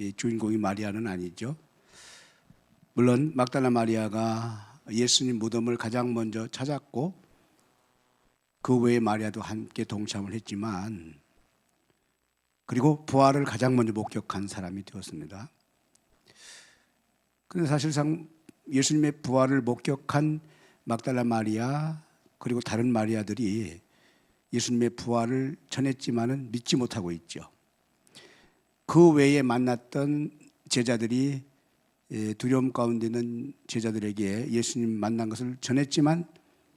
이 주인공이 마리아는 아니죠. 물론 막달라 마리아가 예수님 무덤을 가장 먼저 찾았고 그 외에 마리아도 함께 동참을 했지만 그리고 부활을 가장 먼저 목격한 사람이 되었습니다. 그런데 사실상 예수님의 부활을 목격한 막달라 마리아 그리고 다른 마리아들이 예수님의 부활을 전했지만은 믿지 못하고 있죠. 그 외에 만났던 제자들이 예, 두려움 가운데 있는 제자들에게 예수님 만난 것을 전했지만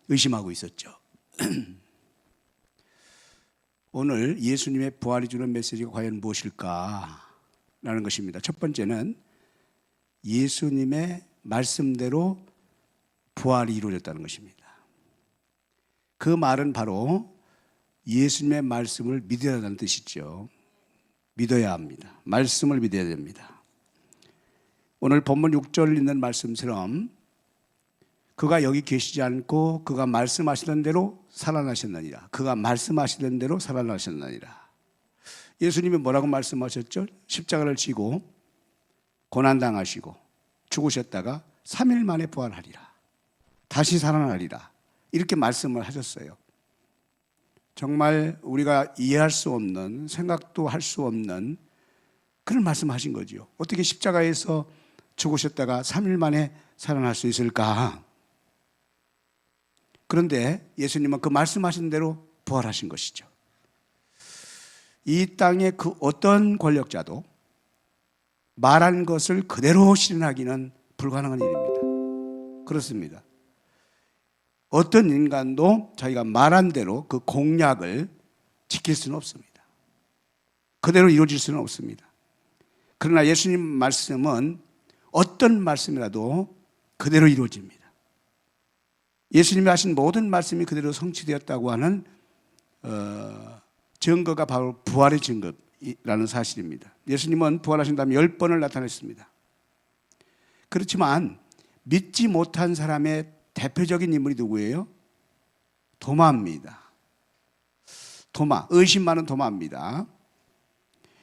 의심하고 있었죠. 오늘 예수님의 부활이 주는 메시지가 과연 무엇일까라는 것입니다. 첫 번째는 예수님의 말씀대로 부활이 이루어졌다는 것입니다. 그 말은 바로 예수님의 말씀을 한다는 뜻이죠. 믿어야 합니다. 말씀을 믿어야 됩니다. 오늘 본문 6절 있는 말씀처럼 그가 여기 계시지 않고 그가 말씀하시던 대로 살아나셨느니라. 그가 말씀하시던 대로 살아나셨느니라. 예수님이 뭐라고 말씀하셨죠? 십자가를 지고 고난 당하시고 죽으셨다가 3일 만에 부활하리라. 다시 살아나리라. 이렇게 말씀을 하셨어요. 정말 우리가 이해할 수 없는 생각도 할 수 없는 그런 말씀하신 거지요. 어떻게 십자가에서 죽으셨다가 3일 만에 살아날 수 있을까? 그런데 예수님은 그 말씀하신 대로 부활하신 것이죠. 이 땅의 그 어떤 권력자도 말한 것을 그대로 실현하기는 불가능한 일입니다. 그렇습니다. 어떤 인간도 자기가 말한 대로 그 공약을 지킬 수는 없습니다. 그대로 이루어질 수는 없습니다. 그러나 예수님 말씀은 어떤 말씀이라도 그대로 이루어집니다. 예수님이 하신 모든 말씀이 그대로 성취되었다고 하는 어, 증거가 바로 부활의 증거라는 사실입니다. 예수님은 부활하신 다음에 열 번을 나타냈습니다. 그렇지만 믿지 못한 사람의 대표적인 인물이 누구예요? 도마입니다. 도마, 의심 많은 도마입니다.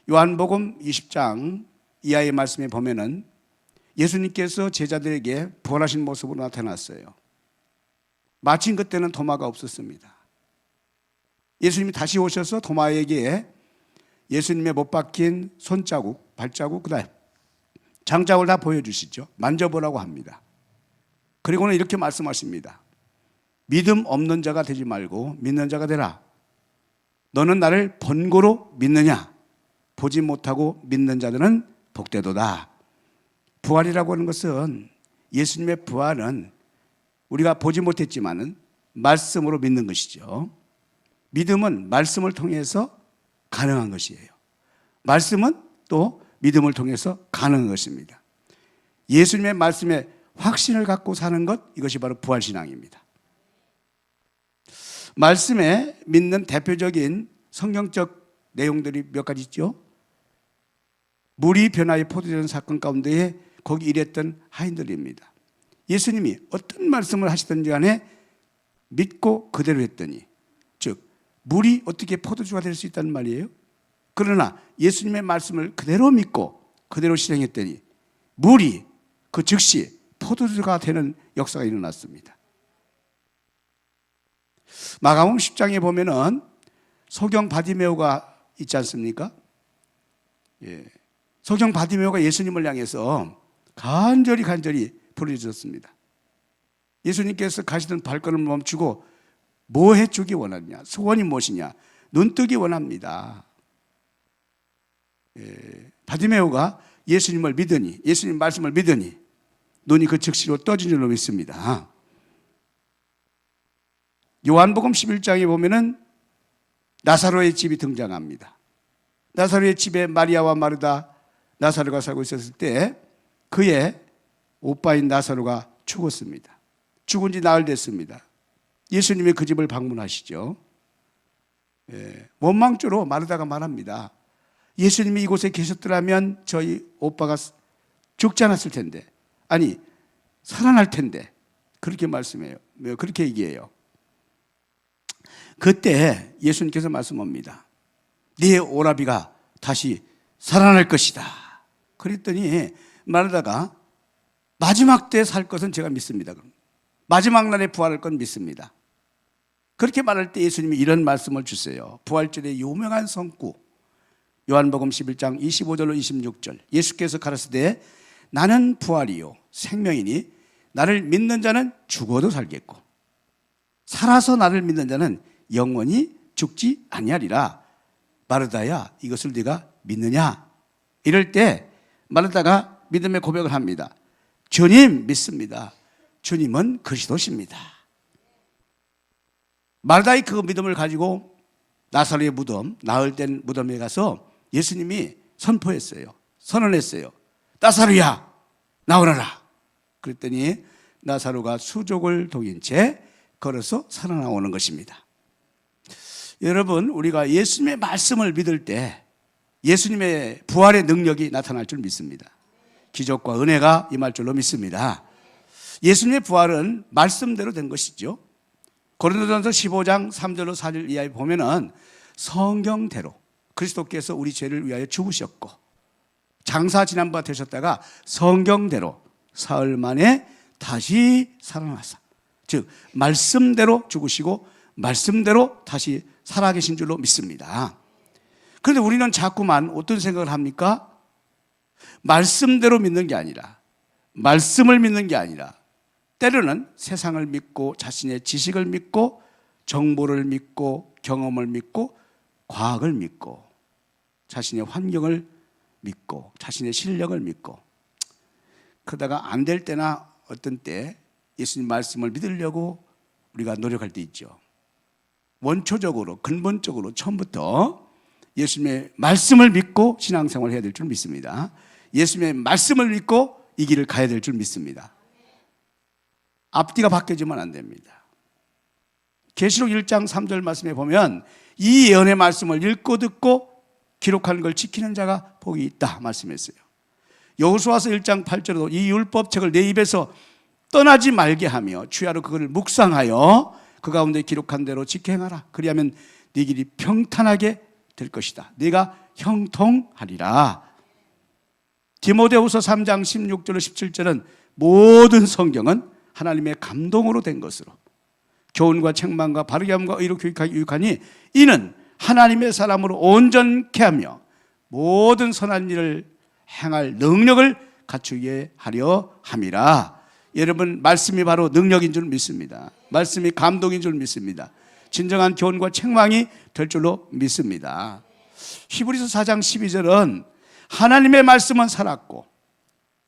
요한복음 20장 이하의 말씀에 보면은 예수님께서 제자들에게 부활하신 모습으로 나타났어요. 마침 그때는 도마가 없었습니다. 예수님이 다시 오셔서 도마에게 예수님의 못 박힌 손자국, 발자국, 그 다음 장자국을 다 보여주시죠. 만져보라고 합니다. 그리고는 이렇게 말씀하십니다. 믿음 없는 자가 되지 말고 믿는 자가 되라. 너는 나를 번거로 믿느냐? 보지 못하고 믿는 자들은 복되도다. 부활이라고 하는 것은 예수님의 부활은 우리가 보지 못했지만은 말씀으로 믿는 것이죠. 믿음은 말씀을 통해서 가능한 것이에요. 말씀은 또 믿음을 통해서 가능한 것입니다. 예수님의 말씀에 확신을 갖고 사는 것 이것이 바로 부활 신앙입니다. 말씀에 믿는 대표적인 성경적 내용들이 몇 가지 있죠. 물이 변화의 포도전 사건 가운데에 거기 일했던 하인들입니다. 예수님이 어떤 말씀을 하시든지 간에 믿고 그대로 했더니 즉 물이 어떻게 포도주가 될 수 있다는 말이에요. 그러나 예수님의 말씀을 그대로 믿고 그대로 실행했더니 물이 그 즉시 포도주가 되는 역사가 일어났습니다. 마가복음 10장에 보면은 소경 바디메오가 있지 않습니까? 예. 소경 바디메오가 예수님을 향해서 간절히 간절히 부르짖었습니다. 예수님께서 가시던 발걸음을 멈추고 뭐 해주기 원하냐? 소원이 무엇이냐? 눈뜨기 원합니다. 예, 바디메오가 예수님을 믿으니, 예수님 말씀을 믿으니 눈이 그 즉시로 떠진 줄로 믿습니다. 요한복음 11장에 보면은 나사로의 집이 등장합니다. 나사로의 집에 마리아와 마르다 나사로가 살고 있었을 때 그의 오빠인 나사로가 죽었습니다. 죽은 지 나흘 됐습니다. 예수님이 그 집을 방문하시죠. 예, 원망조로 마르다가 말합니다. 예수님이 이곳에 계셨더라면 저희 오빠가 죽지 않았을 텐데, 아니, 살아날 텐데, 그렇게 말씀해요. 그렇게 얘기해요. 그때 예수님께서 말씀합니다. 네 오라비가 다시 살아날 것이다. 그랬더니 말하다가 마지막 때 살 것은 제가 믿습니다. 마지막 날에 부활할 건 믿습니다. 그렇게 말할 때 예수님이 이런 말씀을 주세요. 부활절의 유명한 성구. 요한복음 11장 25절로 26절. 예수께서 가라사대 나는 부활이요 생명이니 나를 믿는 자는 죽어도 살겠고 살아서 나를 믿는 자는 영원히 죽지 아니하리라. 마르다야 이것을 네가 믿느냐? 이럴 때 마르다가 믿음의 고백을 합니다. 주님 믿습니다. 주님은 그리스도십니다. 마르다의 그 믿음을 가지고 나사로의 무덤, 나을 땐 무덤에 가서 예수님이 선포했어요. 선언했어요. 나사로야, 나오너라. 그랬더니 나사로가 수족을 동인 채 걸어서 살아나오는 것입니다. 여러분, 우리가 예수님의 말씀을 믿을 때 예수님의 부활의 능력이 나타날 줄 믿습니다. 기적과 은혜가 임할 줄로 믿습니다. 예수님의 부활은 말씀대로 된 것이죠. 고린도전서 15장 3절로 4절 이하에 보면은 성경대로 그리스도께서 우리 죄를 위하여 죽으셨고 장사 지난 바 되셨다가 성경대로 사흘 만에 다시 살아나사. 즉 말씀대로 죽으시고 말씀대로 다시 살아계신 줄로 믿습니다. 그런데 우리는 자꾸만 어떤 생각을 합니까? 말씀대로 믿는 게 아니라 말씀을 믿는 게 아니라 때로는 세상을 믿고 자신의 지식을 믿고 정보를 믿고 경험을 믿고 과학을 믿고 자신의 환경을 믿고 자신의 실력을 믿고 그러다가 안 될 때나 어떤 때 예수님 말씀을 믿으려고 우리가 노력할 때 있죠. 원초적으로 근본적으로 처음부터 예수님의 말씀을 믿고 신앙생활을 해야 될 줄 믿습니다. 예수님의 말씀을 믿고 이 길을 가야 될 줄 믿습니다. 앞뒤가 바뀌어지면 안 됩니다. 계시록 1장 3절 말씀에 보면 이 예언의 말씀을 읽고 듣고 기록하는 걸 지키는 자가 복이 있다 말씀했어요. 여호수아서 1장 8절에도 이 율법책을 내 입에서 떠나지 말게 하며 주야로 그것을 묵상하여 그 가운데 기록한 대로 지켜 행하라. 그리하면 네 길이 평탄하게 될 것이다. 네가 형통하리라. 디모데후서 3장 16절로 17절은 모든 성경은 하나님의 감동으로 된 것으로 교훈과 책망과 바르게 함과 의로 교육하기 유익하니 이는 하나님의 사람으로 온전케 하며 모든 선한 일을 행할 능력을 갖추게 하려 함이라. 여러분 말씀이 바로 능력인 줄 믿습니다. 말씀이 감동인 줄 믿습니다. 진정한 교훈과 책망이 될 줄로 믿습니다. 히브리서 4장 12절은 하나님의 말씀은 살았고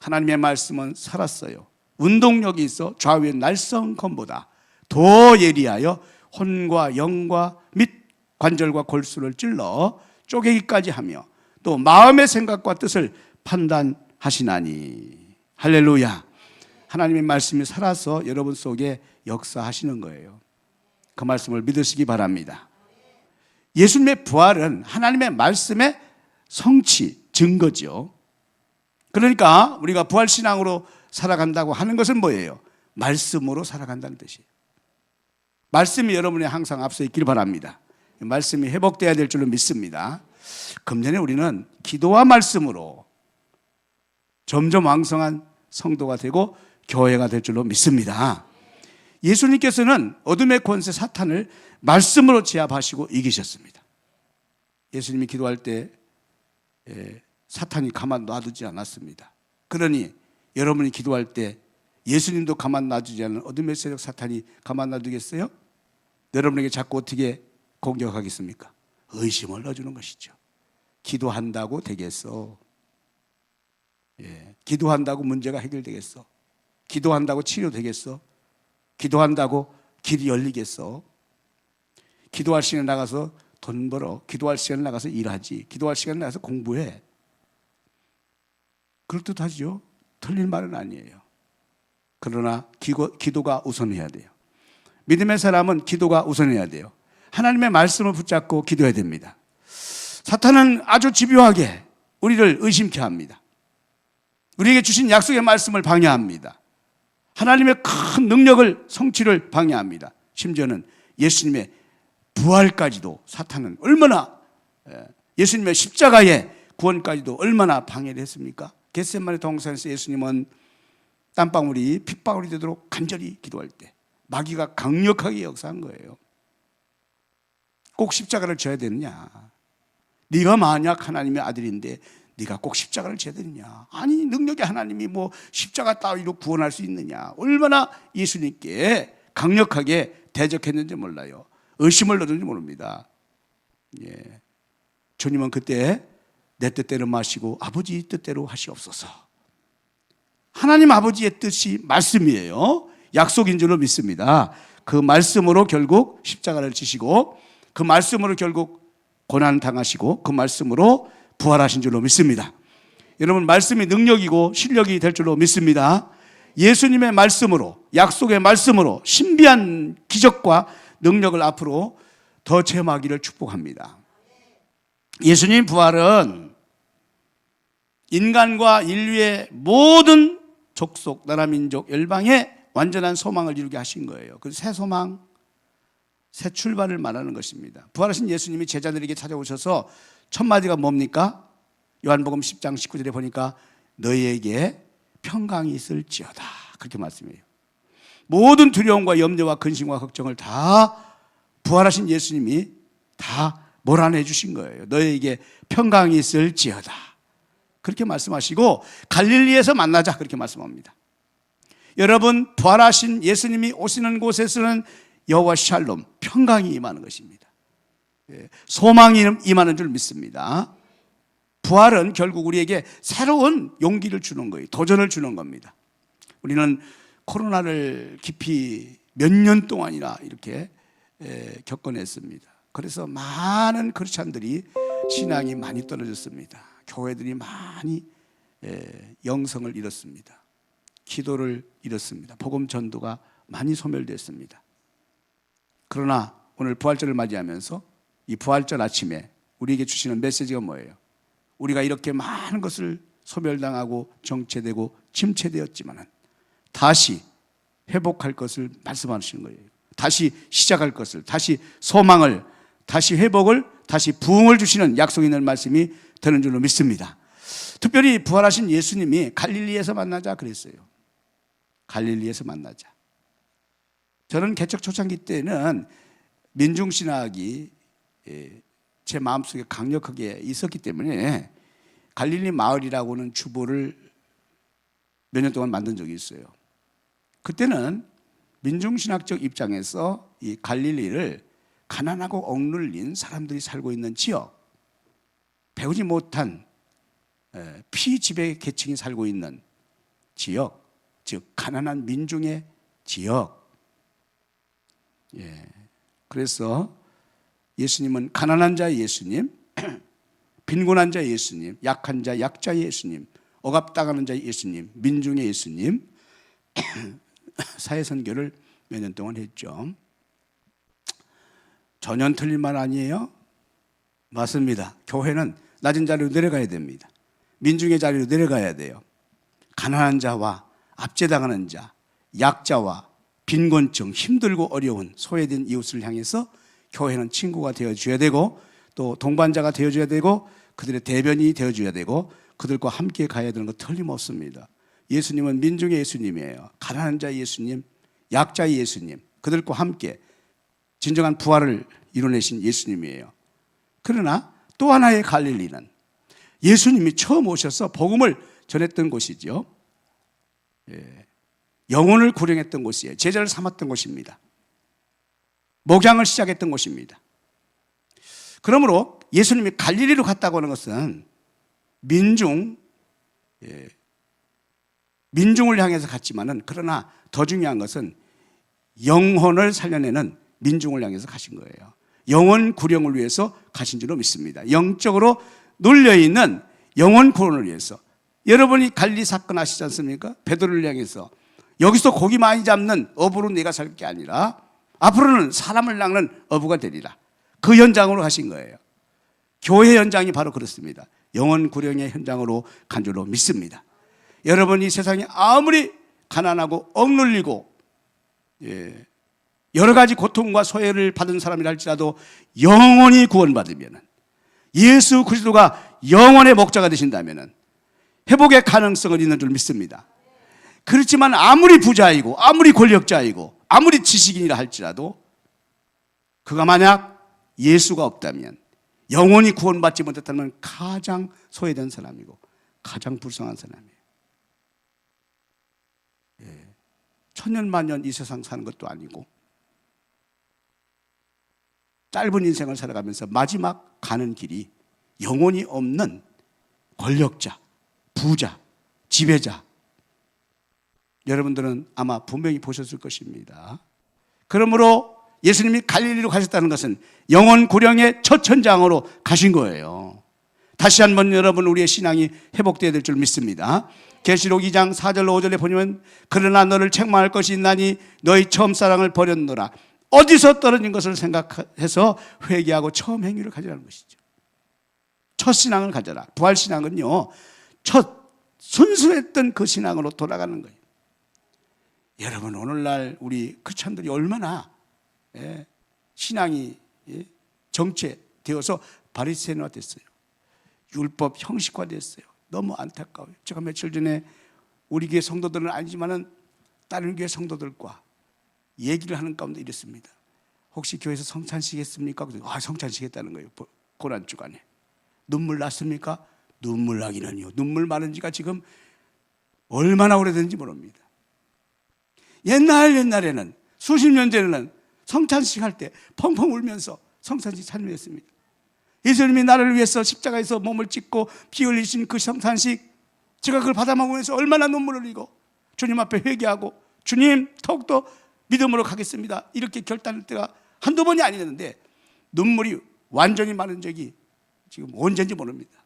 하나님의 말씀은 살았어요. 운동력이 있어 좌우의 날성검보다 더 예리하여 혼과 영과 및 관절과 골수를 찔러 쪼개기까지 하며 또 마음의 생각과 뜻을 판단하시나니 할렐루야. 하나님의 말씀이 살아서 여러분 속에 역사하시는 거예요. 그 말씀을 믿으시기 바랍니다. 예수님의 부활은 하나님의 말씀의 성취, 증거죠. 그러니까 우리가 부활 신앙으로 살아간다고 하는 것은 뭐예요? 말씀으로 살아간다는 뜻이에요. 말씀이 여러분의 항상 앞서 있길 바랍니다. 말씀이 회복돼야 될 줄로 믿습니다. 금년에 우리는 기도와 말씀으로 점점 왕성한 성도가 되고 교회가 될 줄로 믿습니다. 예수님께서는 어둠의 권세 사탄을 말씀으로 제압하시고 이기셨습니다. 예수님이 기도할 때 예, 사탄이 가만 놔두지 않았습니다. 그러니 여러분이 기도할 때 예수님도 가만 놔두지 않은 어둠의 세력 사탄이 가만 놔두겠어요? 여러분에게 자꾸 어떻게 공격하겠습니까? 의심을 넣어주는 것이죠. 기도한다고 되겠어. 예, 기도한다고 문제가 해결되겠어. 기도한다고 치료되겠어. 기도한다고 길이 열리겠어. 기도할 시간에 나가서 돈 벌어. 기도할 시간에 나가서 일하지. 기도할 시간에 나가서 공부해. 그럴듯하죠. 틀린 말은 아니에요. 그러나 기도, 기도가 우선해야 돼요. 믿음의 사람은 기도가 우선해야 돼요. 하나님의 말씀을 붙잡고 기도해야 됩니다. 사탄은 아주 집요하게 우리를 의심케 합니다. 우리에게 주신 약속의 말씀을 방해합니다. 하나님의 큰 능력을 성취를 방해합니다. 심지어는 예수님의 부활까지도 사탄은 얼마나 예, 예수님의 십자가의 구원까지도 얼마나 방해를 했습니까? 겟세마네 동산에서 예수님은 땀방울이 핏방울이 되도록 간절히 기도할 때 마귀가 강력하게 역사한 거예요. 꼭 십자가를 져야 되느냐? 네가 만약 하나님의 아들인데 네가 꼭 십자가를 져야 되느냐? 아니 능력이 하나님이 뭐 십자가 따위로 구원할 수 있느냐? 얼마나 예수님께 강력하게 대적했는지 몰라요. 의심을 넣었는지 모릅니다. 예. 주님은 그때 내 뜻대로 마시고 아버지 뜻대로 하시옵소서. 하나님 아버지의 뜻이 말씀이에요. 약속인 줄로 믿습니다. 그 말씀으로 결국 십자가를 지시고 그 말씀으로 결국 고난 당하시고 그 말씀으로 부활하신 줄로 믿습니다. 여러분 말씀이 능력이고 실력이 될 줄로 믿습니다. 예수님의 말씀으로 약속의 말씀으로 신비한 기적과 능력을 앞으로 더 체험하기를 축복합니다. 예수님 부활은 인간과 인류의 모든 족속, 나라, 민족, 열방에 완전한 소망을 이루게 하신 거예요. 그새 소망, 새 출발을 말하는 것입니다. 부활하신 예수님이 제자들에게 찾아오셔서 첫 마디가 뭡니까? 요한복음 10장 19절에 보니까 너희에게 평강이 있을지어다. 그렇게 말씀해요. 모든 두려움과 염려와 근심과 걱정을 다 부활하신 예수님이 다 몰아내 주신 거예요. 너희에게 평강이 있을지어다. 그렇게 말씀하시고 갈릴리에서 만나자 그렇게 말씀합니다. 여러분 부활하신 예수님이 오시는 곳에서는 여호와 샬롬 평강이 임하는 것입니다. 예, 소망이 임하는 줄 믿습니다. 부활은 결국 우리에게 새로운 용기를 주는 거예요. 도전을 주는 겁니다. 우리는 코로나를 깊이 몇 년 동안이나 이렇게 에, 겪어냈습니다. 그래서 많은 크리스찬들이 신앙이 많이 떨어졌습니다. 교회들이 많이 에, 영성을 잃었습니다. 기도를 잃었습니다. 복음 전도가 많이 소멸됐습니다. 그러나 오늘 부활절을 맞이하면서 이 부활절 아침에 우리에게 주시는 메시지가 뭐예요? 우리가 이렇게 많은 것을 소멸당하고 정체되고 침체되었지만은 다시 회복할 것을 말씀하시는 거예요. 다시 시작할 것을, 다시 소망을, 다시 회복을, 다시 부흥을 주시는 약속 있는 말씀이 되는 줄로 믿습니다. 특별히 부활하신 예수님이 갈릴리에서 만나자 그랬어요. 갈릴리에서 만나자. 저는 개척 초창기 때는 민중신학이 예, 제 마음속에 강력하게 있었기 때문에 갈릴리 마을이라고는 주보를 몇 년 동안 만든 적이 있어요. 그때는 민중신학적 입장에서 이 갈릴리를 가난하고 억눌린 사람들이 살고 있는 지역, 배우지 못한 에, 피지배 계층이 살고 있는 지역, 즉 가난한 민중의 지역. 예. 그래서 예수님은 가난한 자 예수님, 빈곤한 자 예수님, 약한 자 약자 예수님, 억압당하는 자 예수님, 민중의 예수님 사회 선교를 몇 년 동안 했죠. 전혀 틀린 말 아니에요? 맞습니다. 교회는 낮은 자리로 내려가야 됩니다. 민중의 자리로 내려가야 돼요. 가난한 자와 압제당하는 자, 약자와 빈곤층, 힘들고 어려운 소외된 이웃을 향해서 교회는 친구가 되어줘야 되고 또 동반자가 되어줘야 되고 그들의 대변이 되어줘야 되고 그들과 함께 가야 되는 것 틀림없습니다. 예수님은 민중의 예수님이에요. 가난한 자 예수님, 약자 예수님, 그들과 함께 진정한 부활을 이뤄내신 예수님이에요. 그러나 또 하나의 갈릴리는 예수님이 처음 오셔서 복음을 전했던 곳이죠. 예. 영혼을 구령했던 곳이에요. 제자를 삼았던 곳입니다. 목양을 시작했던 곳입니다. 그러므로 예수님이 갈릴리로 갔다고 하는 것은 민중, 예, 민중을 향해서 갔지만은 그러나 더 중요한 것은 영혼을 살려내는 민중을 향해서 가신 거예요. 영혼 구령을 위해서 가신 줄로 믿습니다. 영적으로 눌려 있는 영혼 구원을 위해서. 여러분이 갈리 사건 아시지 않습니까? 베드로를 향해서 여기서 고기 많이 잡는 어부로 내가 살 게 아니라 앞으로는 사람을 낚는 어부가 되리라. 그 현장으로 가신 거예요. 교회 현장이 바로 그렇습니다. 영혼 구령의 현장으로 간 줄로 믿습니다. 여러분 이 세상에 아무리 가난하고 억눌리고 예, 여러 가지 고통과 소외를 받은 사람이라 할지라도 영원히 구원받으면 예수 그리스도가 영원의 목자가 되신다면 회복의 가능성을 있는 줄 믿습니다. 그렇지만 아무리 부자이고 아무리 권력자이고 아무리 지식인이라 할지라도 그가 만약 예수가 없다면 영원히 구원받지 못했다면 가장 소외된 사람이고 가장 불쌍한 사람이에요. 예. 천년만년 이 세상 사는 것도 아니고 짧은 인생을 살아가면서 마지막 가는 길이 영혼이 없는 권력자, 부자, 지배자. 여러분들은 아마 분명히 보셨을 것입니다. 그러므로 예수님이 갈릴리로 가셨다는 것은 영혼 구령의 첫 천장으로 가신 거예요. 다시 한번 여러분 우리의 신앙이 회복되어야 될 줄 믿습니다. 계시록 2장 4절 5절에 보면 그러나 너를 책망할 것이 있나니 너희 처음 사랑을 버렸노라. 어디서 떨어진 것을 생각해서 회개하고 처음 행위를 가져라는 것이죠. 첫 신앙을 가져라. 부활 신앙은요. 첫 순수했던 그 신앙으로 돌아가는 거예요. 여러분 오늘날 우리 크리스천들이 얼마나 예, 신앙이 예, 정체되어서 바리새인화 됐어요. 율법 형식화 됐어요. 너무 안타까워요. 제가 며칠 전에 우리 교회 성도들은 아니지만은 다른 교회 성도들과 얘기를 하는 가운데 이랬습니다. 혹시 교회에서 성찬식 했습니까? 아, 성찬식 했다는 거예요. 보- 고난 주간에. 눈물 났습니까? 눈물 나기는요. 눈물 많은 지가 지금 얼마나 오래된지 모릅니다. 옛날 옛날에는 수십 년 전에는 성찬식 할 때 펑펑 울면서 성찬식 참여했습니다. 예수님이 나를 위해서 십자가에서 몸을 찢고 피 흘리신 그 성찬식 제가 그걸 받아 먹으면서 얼마나 눈물을 흘리고 주님 앞에 회개하고 주님 더욱더 믿음으로 가겠습니다. 이렇게 결단할 때가 한두 번이 아니었는데 눈물이 완전히 마른 적이 지금 언제인지 모릅니다.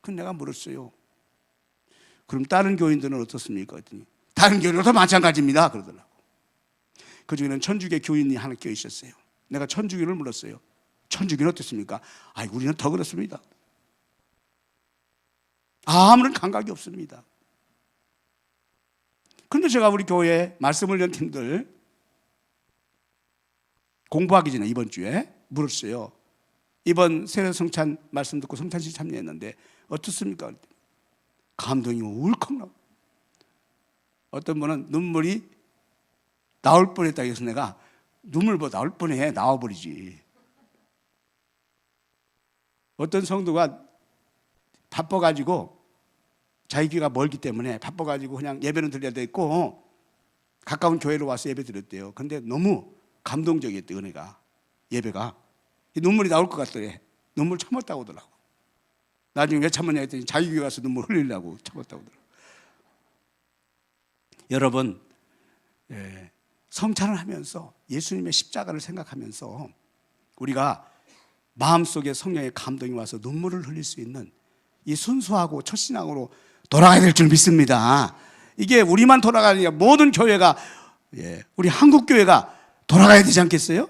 그 내가 물었어요. 그럼 다른 교인들은 어떻습니까? 그랬더니 다른 교인들도 마찬가지입니다. 그러더라고. 그 중에는 천주교 교인이 하나 껴 있었어요. 내가 천주교를 물었어요. 천주교는 어떻습니까? 아이, 우리는 더 그렇습니다. 아무런 감각이 없습니다. 근데 제가 우리 교회 말씀을 연 팀들 공부하기 전에 이번 주에 물었어요. 이번 세례 성찬 말씀 듣고 성찬식 참여했는데 어떻습니까? 감동이 울컥 나. 어떤 분은 눈물이 나올 뻔했다 해서 내가 눈물 뭐 나올 뻔해 나와버리지. 어떤 성도가 바빠가지고 자기 귀가 멀기 때문에 바빠가지고 그냥 예배는 드려야 됐고 가까운 교회로 와서 예배 드렸대요. 근데 너무 감동적이었대 은혜가 예배가 눈물이 나올 것 같더래. 눈물 참았다고 하더라고. 나중에 왜 참았냐 했더니 자기 귀에 가서 눈물 흘리려고 참았다고 하더라고. 여러분 예, 성찬을 하면서 예수님의 십자가를 생각하면서 우리가 마음속에 성령의 감동이 와서 눈물을 흘릴 수 있는 이 순수하고 첫 신앙으로 돌아가야 될 줄 믿습니다. 이게 우리만 돌아가는 게 모든 교회가 예, 우리 한국 교회가 돌아가야 되지 않겠어요?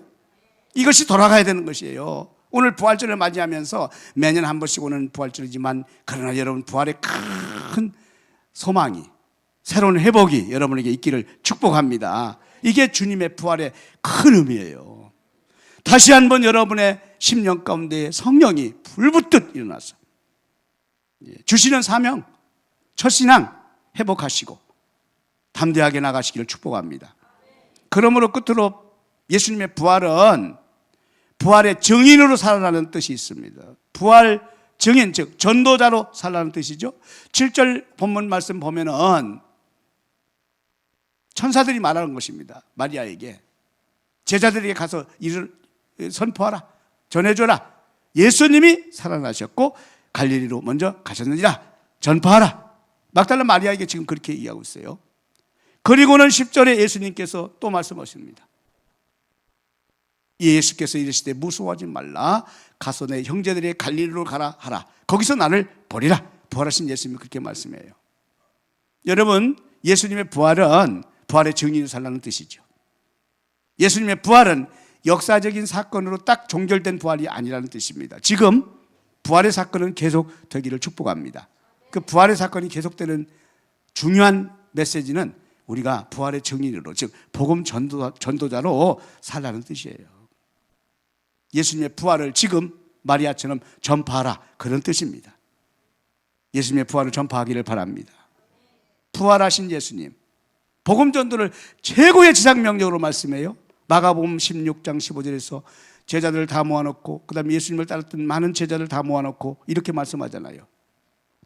이것이 돌아가야 되는 것이에요. 오늘 부활절을 맞이하면서 매년 한 번씩 오는 부활절이지만 그러나 여러분 부활의 큰 소망이 새로운 회복이 여러분에게 있기를 축복합니다. 이게 주님의 부활의 큰 의미예요. 다시 한번 여러분의 심령 가운데 성령이 불붙듯 일어나서 예, 주시는 사명, 첫 신앙 회복하시고 담대하게 나가시기를 축복합니다. 그러므로 끝으로 예수님의 부활은 부활의 증인으로 살아나는 뜻이 있습니다. 부활 증인 즉 전도자로 살아나는 뜻이죠. 7절 본문 말씀 보면은 천사들이 말하는 것입니다. 마리아에게 제자들에게 가서 이를 선포하라. 전해줘라. 예수님이 살아나셨고 갈릴리로 먼저 가셨느니라. 전파하라. 막달라 마리아에게 지금 그렇게 이야기하고 있어요. 그리고는 10절에 예수님께서 또 말씀하십니다. 예수께서 이르시되 무서워하지 말라. 가서 내 형제들의 갈릴리로 가라 하라. 거기서 나를 버리라. 부활하신 예수님이 그렇게 말씀해요. 여러분, 예수님의 부활은 부활의 증인을 살라는 뜻이죠. 예수님의 부활은 역사적인 사건으로 딱 종결된 부활이 아니라는 뜻입니다. 지금 부활의 사건은 계속 되기를 축복합니다. 그 부활의 사건이 계속되는 중요한 메시지는 우리가 부활의 증인으로 즉 복음 전도, 전도자로 살라는 뜻이에요. 예수님의 부활을 지금 마리아처럼 전파하라 그런 뜻입니다. 예수님의 부활을 전파하기를 바랍니다. 부활하신 예수님. 복음 전도를 최고의 지상 명령으로 말씀해요. 마가복음 16장 15절에서 제자들을 다 모아놓고 그다음에 예수님을 따랐던 많은 제자를 다 모아놓고 이렇게 말씀하잖아요.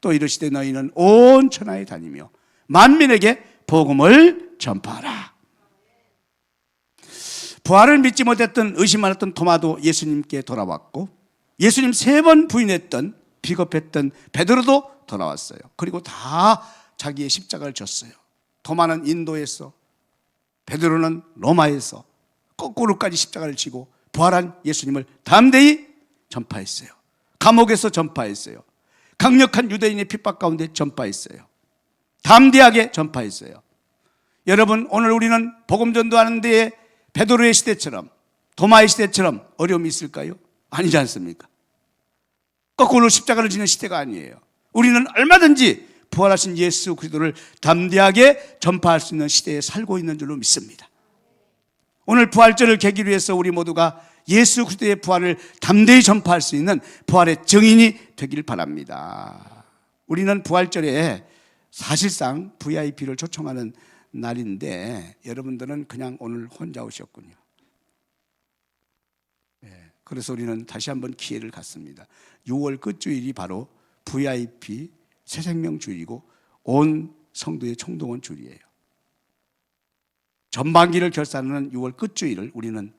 또 이르시되 너희는 온 천하에 다니며 만민에게 복음을 전파하라. 부활을 믿지 못했던 의심하였던 토마도 예수님께 돌아왔고 예수님 세 번 부인했던 비겁했던 베드로도 돌아왔어요. 그리고 다 자기의 십자가를 졌어요. 토마는 인도에서 베드로는 로마에서 거꾸로까지 십자가를 지고 부활한 예수님을 담대히 전파했어요. 감옥에서 전파했어요. 강력한 유대인의 핍박 가운데 전파했어요. 담대하게 전파했어요. 여러분 오늘 우리는 복음 전도하는 데에 베드로의 시대처럼 도마의 시대처럼 어려움이 있을까요? 아니지 않습니까? 거꾸로 십자가를 지는 시대가 아니에요. 우리는 얼마든지 부활하신 예수 그리스도를 담대하게 전파할 수 있는 시대에 살고 있는 줄로 믿습니다. 오늘 부활절을 계기로 해서 우리 모두가 예수 그리스도의 부활을 담대히 전파할 수 있는 부활의 증인이 되길 바랍니다. 우리는 부활절에 사실상 VIP를 초청하는 날인데 여러분들은 그냥 오늘 혼자 오셨군요. 예, 그래서 우리는 다시 한번 기회를 갖습니다. 6월 끝주일이 바로 VIP 새생명 주일이고 온 성도의 총동원 주일이에요. 전반기를 결산하는 6월 끝주일을 우리는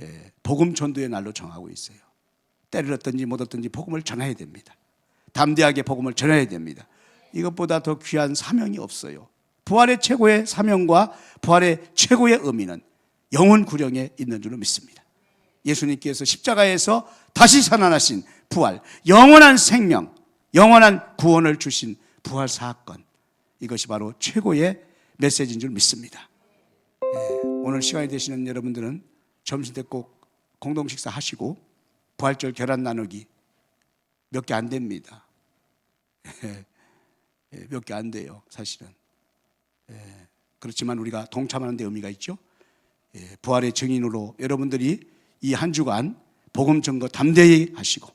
예, 복음 전도의 날로 정하고 있어요. 때를 얻든지 못 얻든지 복음을 전해야 됩니다. 담대하게 복음을 전해야 됩니다. 이것보다 더 귀한 사명이 없어요. 부활의 최고의 사명과 부활의 최고의 의미는 영원 구령에 있는 줄로 믿습니다. 예수님께서 십자가에서 다시 살아나신 부활, 영원한 생명, 영원한 구원을 주신 부활 사건. 이것이 바로 최고의 메시지인 줄 믿습니다. 예, 오늘 시간이 되시는 여러분들은 점심 때 꼭 공동 식사 하시고 부활절 계란 나누기 몇 개 안 됩니다. 예, 몇개 안 돼요, 사실은. 예, 그렇지만 우리가 동참하는 데 의미가 있죠. 예, 부활의 증인으로 여러분들이 이 한 주간 복음 증거 담대히 하시고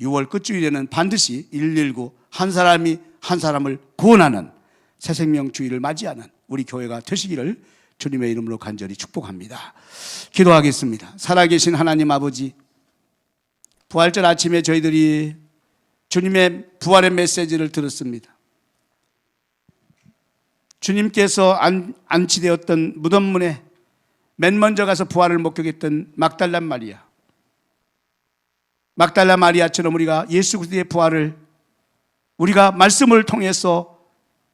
6월 끝주일에는 반드시 119 한 사람이 한 사람을 구원하는 새 생명 주일을 맞이하는 우리 교회가 되시기를 주님의 이름으로 간절히 축복합니다. 기도하겠습니다. 살아계신 하나님 아버지, 부활절 아침에 저희들이 주님의 부활의 메시지를 들었습니다. 주님께서 안, 안치되었던 무덤문에 맨 먼저 가서 부활을 목격했던 막달란 마리아. 막달라 마리아처럼 우리가 예수 그리스도의 부활을 우리가 말씀을 통해서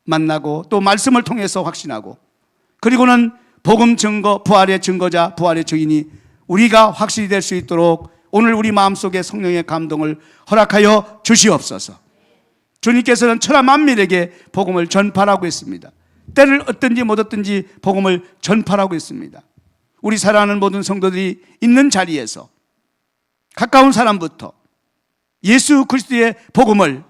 만나고 또 말씀을 통해서 확신하고 그리고는 복음 증거, 부활의 증거자, 부활의 증인이 우리가 확실히 될 수 있도록 오늘 우리 마음속에 성령의 감동을 허락하여 주시옵소서. 주님께서는 천하 만민에게 복음을 전파라고 했습니다. 때를 얻든지 못 얻든지 복음을 전파라고 했습니다. 우리 사랑하는 모든 성도들이 있는 자리에서 가까운 사람부터 예수 그리스도의 복음을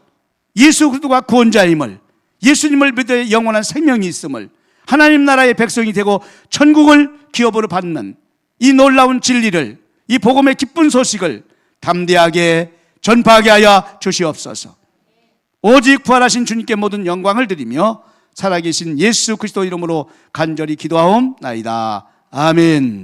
예수 그리스도가 구원자임을 예수님을 믿어 영원한 생명이 있음을 하나님 나라의 백성이 되고 천국을 기업으로 받는 이 놀라운 진리를 이 복음의 기쁜 소식을 담대하게 전파하게 하여 주시옵소서. 오직 부활하신 주님께 모든 영광을 드리며 살아계신 예수 그리스도 이름으로 간절히 기도하옵나이다. 아멘.